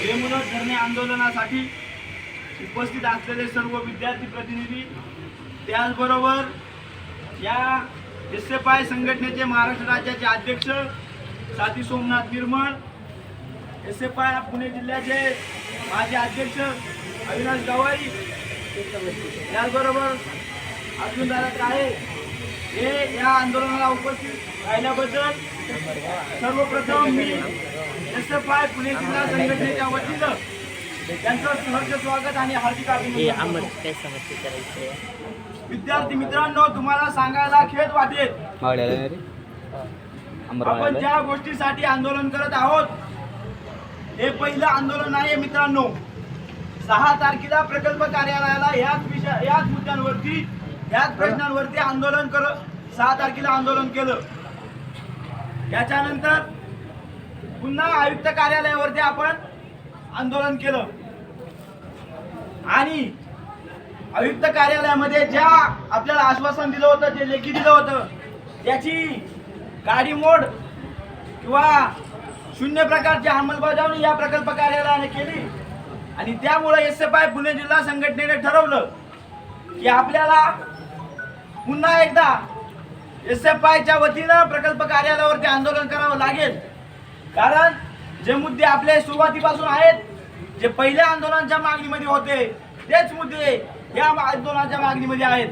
बेमुदत धरणे आंदोलनासाठी उपस्थित असलेले सर्व विद्यार्थी प्रतिनिधी त्याचबरोबर या एस एफ आय संघटनेचे महाराष्ट्र राज्याचे अध्यक्ष साथी सोमनाथ निर्मळ एस एफ आय पुणे जिल्ह्याचे माजी अध्यक्ष अविनाश गवाई त्याचबरोबर अर्जुन दादा काळे हे या आंदोलनाला उपस्थित राहिल्याबद्दल सर्वप्रथम मी एस एफ आय पुणे जिल्हा संघटनेच्या वतीनं त्यांचं सहर्ष स्वागत आणि हार्दिक अभिनंदन करतो. विद्यार्थी मित्रांनो तुम्हाला सांगायला खेद वाटेल. आपण ज्या गोष्टीसाठी आंदोलन करत आहोत हे पहिलं आंदोलन आहे मित्रांनो. सहा तारखेला प्रकल्प कार्यालयाला याच विषय याच मुद्द्यांवरती याच प्रश्नांवरती आंदोलन कर सहा तारखेला आंदोलन केलं. याच्यानंतर पुन्हा आयुक्त कार्यालयावरती आपण आंदोलन केलं. आणि आयुक्त कार्यालयामध्ये ज्या आपल्याला आश्वासन दिलं होतं जे लेखी दिलं होतं त्याची गाडी मोड किंवा शून्य प्रकारची अंमलबजावणी या प्रकल्प कार्यालयाने केली. आणि त्यामुळे एस एफ आय पुणे जिल्हा संघटनेने ठरवलं की आपल्याला पुन्हा एकदा एस एफ आयच्या वतीनं प्रकल्प कार्यालयावरती आंदोलन करावं लागेल. कारण जे मुद्दे आपले सुरुवातीपासून आहेत जे पहिल्या आंदोलनाच्या मागणीमध्ये होते तेच मुद्दे या आंदोलनाच्या मागणीमध्ये आहेत.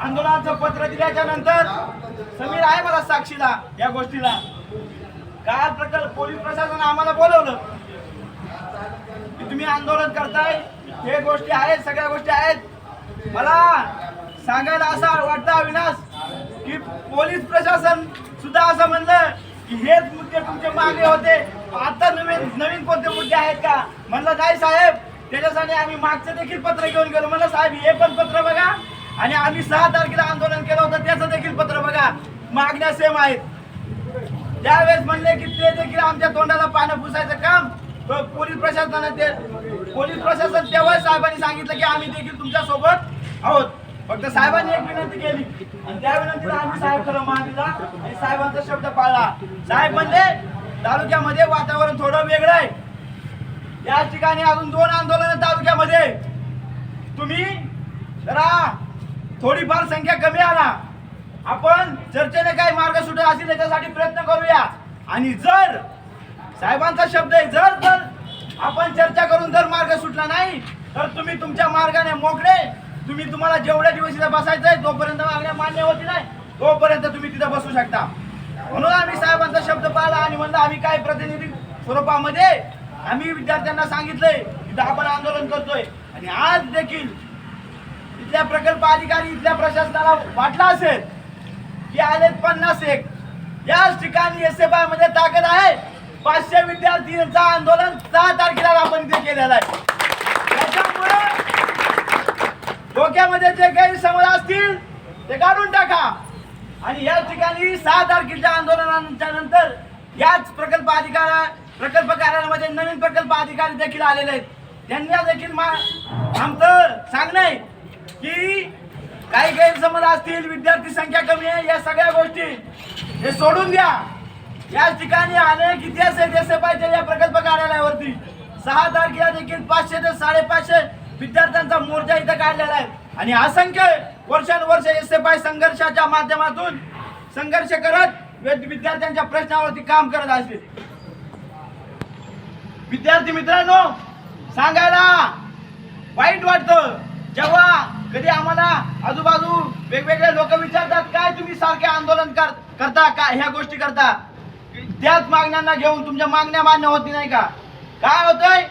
आंदोलनाचं पत्र दिल्याच्या नंतर समीर आहे मला साक्षीला या गोष्टीला. काल प्रकल्प पोलीस प्रशासन आम्हाला बोलवलं की तुम्ही आंदोलन करताय हे गोष्टी आहेत सगळ्या गोष्टी आहेत. मला सांगायला असं वाटतं अविनाश की पोलीस प्रशासन सुद्धा असं म्हणलं की हेच मुद्दे तुमचे मागे होते. आता नवीन नवीन कोणते मुद्दे आहेत का? म्हणलं नाही साहेब त्याच्यासाठी आम्ही मागचं देखील पत्र घेऊन गेलो. म्हणलं साहेब हे पण पत्र बघा. आणि आम्ही सहा तारखेला आंदोलन केलं होतं त्याचं देखील पत्र बघा. मागण्या सेम आहेत. त्यावेळेस म्हणले की ते देखील आमच्या तोंडाला पानं पुसायचं काम. पोलीस प्रशासनाने ते पोलीस प्रशासन तेव्हा साहेबांनी सांगितलं की आम्ही देखील तुमच्यासोबत आहोत. फक्त साहेबांनी एक विनंती केली. आणि त्या विनंतीला आम्ही साहेब खरं मान दिला आणि साहेबांचा शब्द पाळला. साहेब म्हणजे तालुक्यामध्ये वातावरण थोडं वेगळं आहे. याच ठिकाणी अजून दोन आंदोलन तालुक्यामध्ये. तुम्ही जरा थोडीफार संख्या कमी आला आपण चर्चेने काही मार्ग सुटत असतील त्याच्यासाठी प्रयत्न करूया. आणि जर साहेबांचा शब्द आहे जर जर आपण चर्चा करून जर मार्ग सुटला नाही तर तुम्ही तुमच्या मार्गाने मोकळे तुम्ही तुम्हाला जेवढ्या दिवस तिथं बसायचं आहे तोपर्यंत मागण्या मान्य होती नाही तोपर्यंत तुम्ही तिथं बसू शकता. म्हणून आम्ही साहेबांचा शब्द पाहिला आणि म्हणलं आम्ही काय प्रतिनिधी स्वरूपामध्ये आम्ही विद्यार्थ्यांना सांगितलंय तिथं आपण आंदोलन करतोय. आणि आज देखील इथल्या प्रकल्प अधिकारी इथल्या प्रशासनाला वाटला असेल की आले पन्नास एक. याच ठिकाणी एस एफ आयमध्ये ताकद आहे. पाचशे विद्यार्थ्यांचं आंदोलन सहा तारखेला आपण इथे केलेलं आहे त्याच्यामुळे डोक्यामध्ये जे गैरसमज असतील ते काढून टाका. आणि या ठिकाणी सहा तारखेच्या आंदोलनाच्या नंतर याच प्रकल्प अधिकारा प्रकल्प कार्यालयामध्ये नवीन प्रकल्प अधिकारी देखील आलेले आहेत. त्यांना देखील मा आमचं सांगणं आहे की काही गैरसमज असतील विद्यार्थी संख्या कमी आहे या सगळ्या गोष्टी हे सोडून द्या. या ठिकाणी अनेक इतिहास आहे जसे पाहिजे या प्रकल्प कार्यालयावरती. सहा तारखेला देखील पाचशे ते साडेपाचशे विद्यार्थ्यांचा मोर्चा इथं काढलेला आहे. आणि असंख्य वर्षानुवर्ष एस एफ आय संघर्षाच्या माध्यमातून संघर्ष करत विद्यार्थ्यांच्या प्रश्नावरती काम करत असते विद्यार्थी मित्रांनो सांगायला वाईट वाटतं. जेव्हा कधी आम्हाला आजूबाजू वेगवेगळे लोक विचारतात काय तुम्ही सारखे आंदोलन कर करता? का ह्या गोष्टी करता? त्याच मागण्यांना घेऊन तुमच्या मागण्या मान्य होती नाही का? काय होतंय?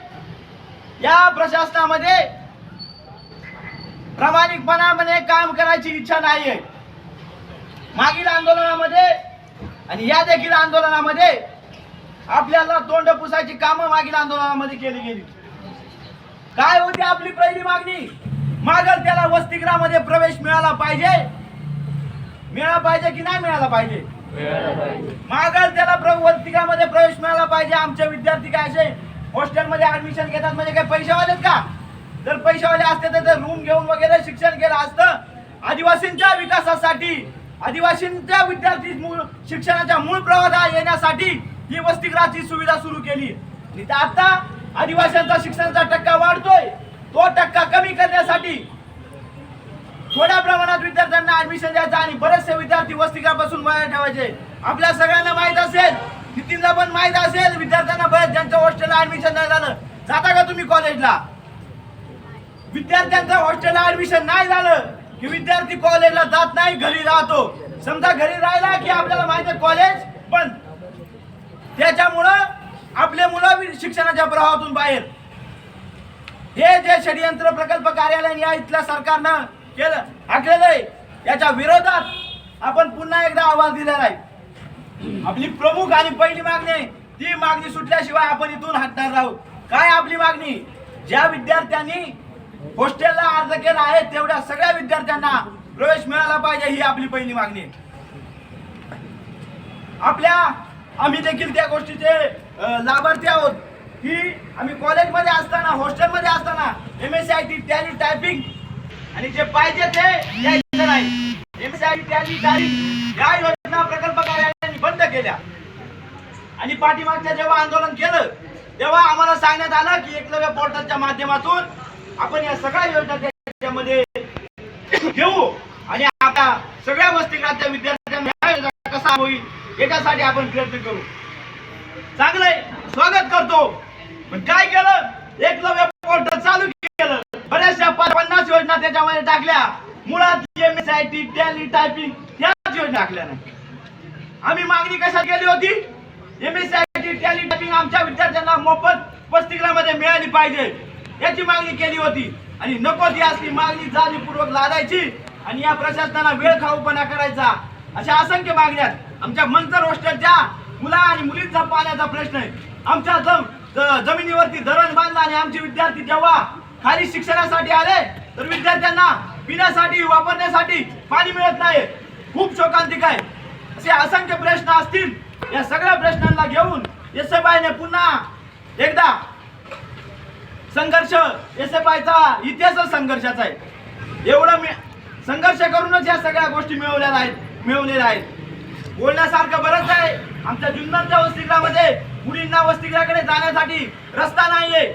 या प्रशासनामध्ये प्रामाणिकपणाने काम करायची इच्छा नाहीये. मागील आंदोलनामध्ये आणि या देखील आंदोलनामध्ये आपल्याला तोंड पुसायची कामं मागील आंदोलनामध्ये केली गेली. काय होती आपली पहिली मागणी? मागल त्याला वसतिगृहामध्ये प्रवेश मिळाला पाहिजे. मिळाला पाहिजे की नाही मिळाला पाहिजे? मागल त्याला वसतिगृहामध्ये प्रवेश मिळाला पाहिजे. आमचे विद्यार्थी काय असे? हॉस्टेलमध्ये ऍडमिशन घेतात म्हणजे काय पैशावाले आहेत का? जर पैशावाले असते तर ते रूम घेऊन वगैरे शिक्षण केलं असतं. आदिवासींच्या विकासासाठी आदिवासींच्या विद्यार्थी मूळ शिक्षणाच्या मूळ प्रवाहात येण्यासाठी ही वसतिगृहाची सुविधा सुरू केली. आता आदिवासींचा शिक्षणाचा टक्का वाढतोय. तो टक्का कमी करण्यासाठी थोड्या प्रमाणात विद्यार्थ्यांना ऍडमिशन द्यायचं आणि बरेचसे विद्यार्थी वसतिगृहापासून बाहेर ठेवायचे. आपल्या सगळ्यांना माहीत असेल नितीनला पण माहीत असेल विद्यार्थ्यांना बरेच ज्यांच्या हॉस्टेलला ऍडमिशन नाही झालं. जाता का तुम्ही कॉलेजला विद्यार्थ्यांचं हॉस्टेलला ऍडमिशन नाही झालं की विद्यार्थी कॉलेजला जात नाही घरी राहतो. समजा घरी राहिला की आपल्याला माहिती आहे कॉलेज पण त्याच्यामुळं आपले मुलं वि- शिक्षणाच्या प्रवाहातून बाहेर. हे जे षडयंत्र प्रकल्प कार्यालय या इथल्या सरकारनं केलं आखलेलं आहे याच्या विरोधात आपण पुन्हा एकदा आवाज दिलेला आहे. आपली प्रमुख आणि पहिली मागणी आहे, ती मागणी सुटल्याशिवाय आपण इथून हटणार राहू. काय आपली मागणी? ज्या विद्यार्थ्यांनी हॉस्टेलला अर्ज केला आहे तेवढ्या सगळ्या विद्यार्थ्यांना प्रवेश मिळाला पाहिजे ही आपली पहिली मागणी आपल्या आम्ही देखील त्या गोष्टीचे लाभार्थी आहोत. की आम्ही कॉलेजमध्ये असताना हॉस्टेलमध्ये असताना M S C I T tally typing आणि जे पाहिजे ते द्यायचं नाही. M S I T tally typing या योजना प्रकल्प कार्यालयाने बंद केल्या. आणि पाठीमागच्या जेव्हा आंदोलन केलं तेव्हा आम्हाला सांगण्यात आलं की एकलव्य पोर्टलच्या माध्यमातून आपण या सगळ्या योजना त्याच्यामध्ये घेऊ आणि आपल्या सगळ्या वसतिगृहाच्या विद्यार्थ्यांना कसा होईल याच्यासाठी आपण प्रयत्न करू. चांगलंय. स्वागत करतो. पण काय केलं? एकलव्य पोर्टल चालू केलं. बऱ्याचशा पन्नास योजना त्याच्यामध्ये टाकल्या. मुळात M S I T tally typing त्याच योजना टाकल्या नाही. आम्ही मागणी कशा केली होती? M S I T tally typing आमच्या विद्यार्थ्यांना मोफत वसतिगृहामध्ये मिळाली पाहिजे. याची मागणी केली होती. आणि नको ती असली मागणी जाणीवपूर्वक लादायची आणि या प्रशासनाला वेळ खाऊपणा करायचा. अशा असंख्य मागण्यात आमच्या मंत्र रोस्टरच्या मुला आणि मुलींचा पाण्याचा प्रश्न आहे. आमच्या जम ज- जमिनीवरती धरण बांधला आणि आमचे विद्यार्थी जेव्हा खाली शिक्षणासाठी आले तर विद्यार्थ्यांना पिण्यासाठी वापरण्यासाठी पाणी मिळत नाही. खूप शोकांतिक आहे. असे असंख्य प्रश्न असतील. या सगळ्या प्रश्नांना घेऊन एस एफ पुन्हा एकदा संघर्ष एस एफ आयचा इतिहासच संघर्षाचा आहे. एवढं मी संघर्ष करूनच या सगळ्या गोष्टी मिळवल्या आहेत मिळवलेल्या आहेत. बोलण्यासारखं बरंच आहे. आमच्या जुन्नरच्या वसतिगृहामध्ये मुलींना वसतिगृहाकडे जाण्यासाठी रस्ता नाहीये.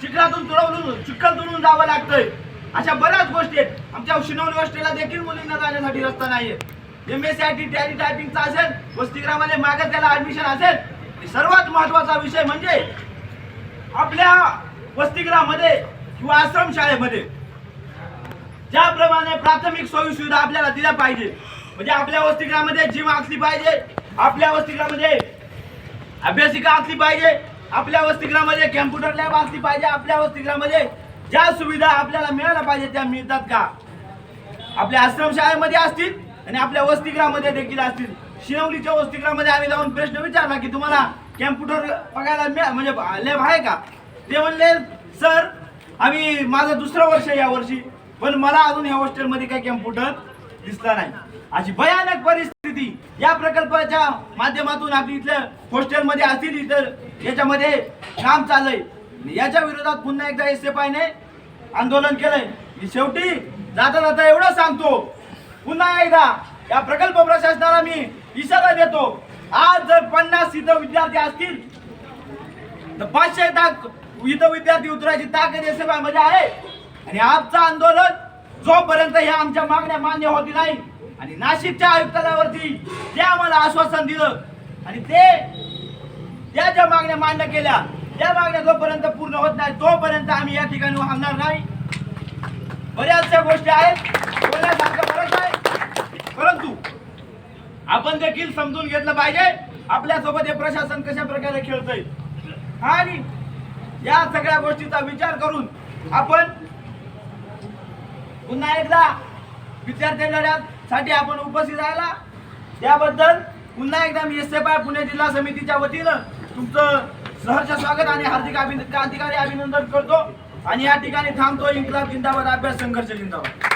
चिखलातून तुडवून चिखल तुडून जावं लागतंय. अशा बऱ्याच गोष्टी आहेत. आमच्या शिनवली हॉस्टेलला देखील मुलींना जाण्यासाठी रस्ता नाहीये. M S C I T tally टायपिंगचा असेल वसतिगृहामध्ये मागत त्याला ऍडमिशन असेल सर्वात महत्त्वाचा विषय म्हणजे आपल्या वसतिगृहामध्ये किंवा आश्रमशाळेमध्ये. ज्याप्रमाणे प्राथमिक सोयी सुविधा आपल्याला दिल्या पाहिजे. म्हणजे आपल्या वसतिगृहामध्ये जिम असली पाहिजे आपल्या वसतिगृहामध्ये अभ्यासिका असली पाहिजे आपल्या वसतिगृहामध्ये कॅम्प्युटर लॅब असली पाहिजे आपल्या वसतिगृहामध्ये ज्या सुविधा आपल्याला मिळायला पाहिजे त्या मिळतात का? आपल्या आश्रमशाळेमध्ये असतील आणि आपल्या वसतिगृहामध्ये देखील असतील. शिवलीच्या वसतिगृहामध्ये आम्ही जाऊन प्रश्न विचारला की तुम्हाला कॅम्प्युटर बघायला म्हणजे लॅब आहे का? ते म्हणले सर आम्ही माझं दुसरं वर्ष आहे या वर्षी पण मला अजून या हॉस्टेलमध्ये काही कॅम्प्युटर दिसला नाही. अशी भयानक परिस्थिती या प्रकल्पाच्या माध्यमातून आपली इथल्या हॉस्टेलमध्ये असतील इतर याच्यामध्ये काम चाललंय. याच्या विरोधात पुन्हा एकदा एस एफ आयने आंदोलन केलंय. मी शेवटी जाता जाता एवढं सांगतो पुन्हा एकदा या प्रकल्प प्रशासनाला मी इशारा देतो. आज जर पन्नास इथं विद्यार्थी असतील तर पाचशे ताक इथं विद्यार्थी उतरायची ताकद एसमध्ये आहे. आणि आजचं आंदोलन जोपर्यंत ह्या आमच्या मागण्या मान्य होती नाही आणि नाशिकच्या आयुक्तालयावरती जे आम्हाला आश्वासन दिलं आणि ते त्या ज्या मागण्या मान्य केल्या त्या मागण्या जोपर्यंत पूर्ण होत नाही तोपर्यंत आम्ही या ठिकाणी वाहणार नाही. बऱ्याचशा गोष्टी आहेत बोलण्यासारखं बरंच आहे परंतु आपण देखील समजून घेतलं पाहिजे आपल्यासोबत हे प्रशासन कशा प्रकारे खेळतंय. आणि या सगळ्या गोष्टीचा विचार करून आपण पुन्हा एकदा विद्यार्थी लढ्यासाठी आपण उपस्थित राहिला त्याबद्दल पुन्हा एकदा मी एस एफ आय पुणे जिल्हा समितीच्या वतीनं तुमचं सहर्ष स्वागत आणि हार्दिक अभिन क्रांतिकारी अभिनंदन करतो. आणि या ठिकाणी थांबतो इन्कलाब जिंदाबाद अभ्यास संघर्ष जिंदाबाद.